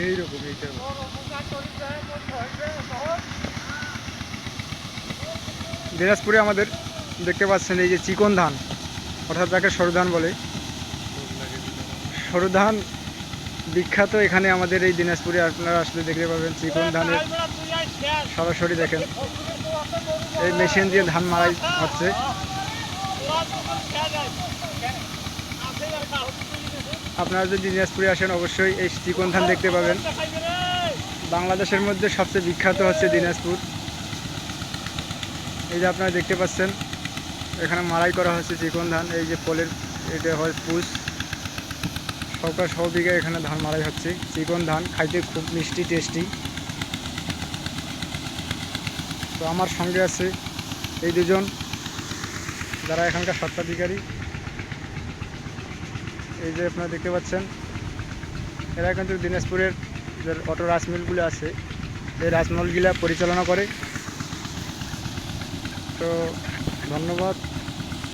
এইরকম, এইটা দিনাজপুরে আমাদের দেখতে পাচ্ছেন এই যে চিকন ধান, অর্থাৎ তাকে সরু ধান বলে। সরু ধান বিখ্যাত এখানে আমাদের এই দিনাজপুরে, আপনারা আসলে দেখতে পাবেন চিকন ধানের সরাসরি দেখেন। এই মেশিন দিয়ে ধান মারাই হচ্ছে। আপনারা যদি দিনাজপুরে আসেন, অবশ্যই এই চিকন ধান দেখতে পাবেন। বাংলাদেশের মধ্যে সবচেয়ে বিখ্যাত হচ্ছে দিনাজপুর। এই যে আপনারা দেখতে পাচ্ছেন, এখানে মারাই করা হচ্ছে চিকন ধান। এই যে পোলের এটা হয় পুষ। সরকার সব বিঘা এখানে ধান মারাই হচ্ছে। চিকন ধান খাইতে খুব মিষ্টি, টেস্টি। তো আমার সঙ্গে আছে এই দুজন, যারা এখানকার স্বত্বাধিকারী। এই যে আপনারা দেখতে পাচ্ছেন, এরা কিন্তু দিনাজপুরের যে অটো রাসমিলগুলো আছে, এই রাইস মিলগুলো পরিচালনা করে। তো ধন্যবাদ।